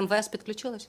МВС підключилось?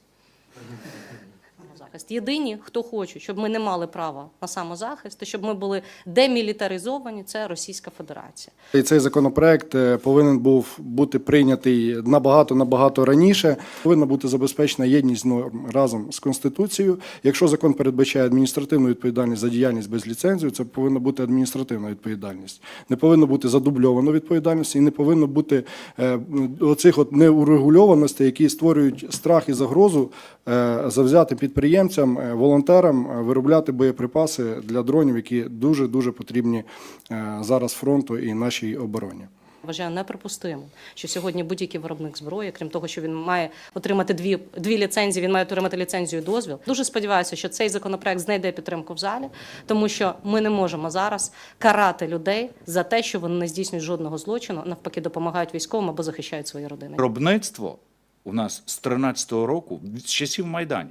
Захист. Єдині, хто хоче, щоб ми не мали права на самозахист, щоб ми були демілітаризовані, це Російська Федерація. І цей законопроект е, повинен був бути прийнятий набагато набагато раніше. Повинна бути забезпечена єдність норм разом з конституцією. Якщо закон передбачає адміністративну відповідальність за діяльність без ліцензії, це повинна бути адміністративна відповідальність. Не повинно бути задубльовано відповідальності і не повинно бути е, оцих от неурегульованостей, які створюють страх і загрозу е, завзятим підприємцям, е, волонтерам е, виробляти боєприпаси для дронів, які дуже дуже потрібні е, зараз фронту і нашій обороні. Вважаю неприпустимо, що сьогодні будь-який виробник зброї, крім того, що він має отримати дві, дві ліцензії, він має отримати ліцензію і дозвіл. Дуже сподіваюся, що цей законопроект знайде підтримку в залі, тому що ми не можемо зараз карати людей за те, що вони не здійснюють жодного злочину, навпаки, допомагають військовим або захищають свої родини. Виробництво у нас з 13-го року, з часів Майдану,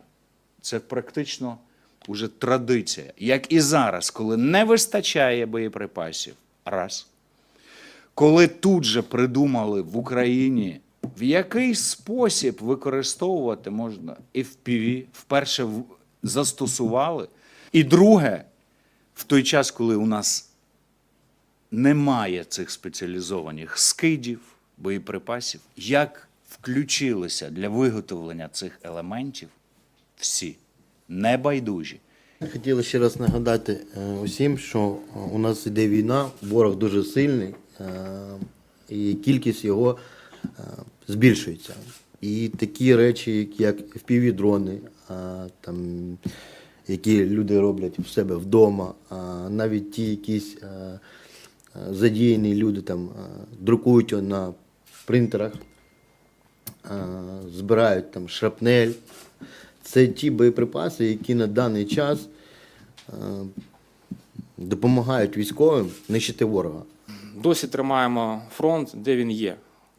це практично уже традиція. Як і зараз, коли не вистачає боєприпасів, раз. Коли тут же придумали в Україні, в який спосіб використовувати можна FPV, вперше застосували. І друге, в той час, коли у нас немає цих спеціалізованих скидів, боєприпасів, як включилися для виготовлення цих елементів всі небайдужі. Хотіли ще раз нагадати е, усім, що е, у нас іде війна, ворог дуже сильний, е, і кількість його збільшується. І такі речі, як е, там, які люди роблять у себе вдома, а навіть ті якісь задіяні люди там друкують на принтерах, збирають там шрапнель. Це ті боєприпаси, які на даний час е, допомагають військовим нищити ворога. Досі тримаємо фронт, де він є.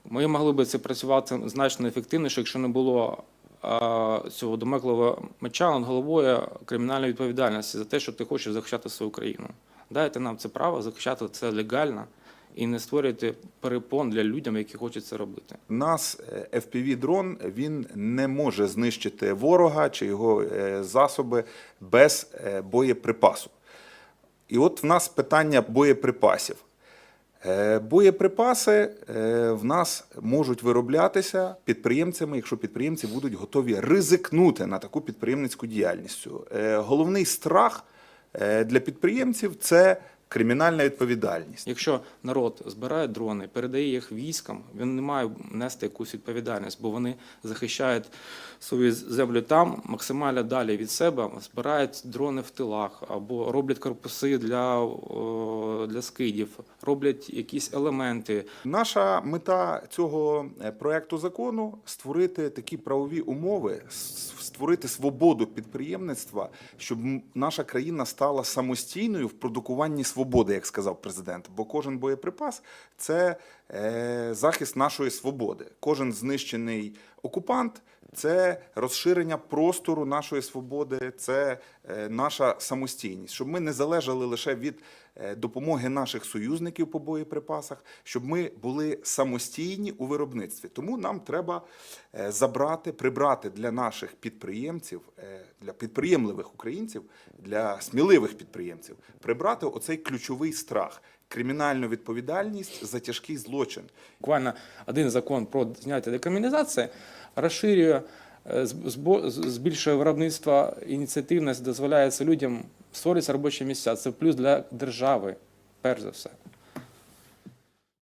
Ми могли би це працювати значно ефективніше, якщо не було а, цього домекливого меча над головою кримінальної відповідальності за те, що ти хочеш захищати свою країну. Дайте нам це право захищати це легально і не створюйте перепон для людям, які хочуть це робити. Нас е, FPV-дрон він не може знищити ворога чи його е, засоби без е, боєприпасу. І от в нас питання боєприпасів. Боєприпаси в нас можуть вироблятися підприємцями, якщо підприємці будуть готові ризикнути на таку підприємницьку діяльність. Головний страх для підприємців це кримінальна відповідальність. Якщо народ збирає дрони, передає їх військам, він не має нести якусь відповідальність, бо вони захищають свою землю там, максимально далі від себе, збирають дрони в тилах або роблять корпуси для, для скидів, роблять якісь елементи. Наша мета цього е, проекту закону створити такі правові умови, створити свободу підприємництва, щоб наша країна стала самостійною в продукуванні свободи, як сказав президент. Бо кожен боєприпас це е, захист нашої свободи. Кожен знищений окупант. Це розширення простору нашої свободи, це е, наша самостійність, щоб ми не залежали лише від допомоги наших союзників по боєприпасах, щоб ми були самостійні у виробництві. Тому нам треба е, забрати, прибрати для наших підприємців, е, для підприємливих українців, для сміливих підприємців, прибрати оцей ключовий страх. Кримінальну відповідальність за тяжкий злочин, Буквально один закон про зняття декриміналізації розширює, е, збільшує виробництво ініціативність, дозволяє це людям створювати робочі місця. Це плюс для держави, перш за все.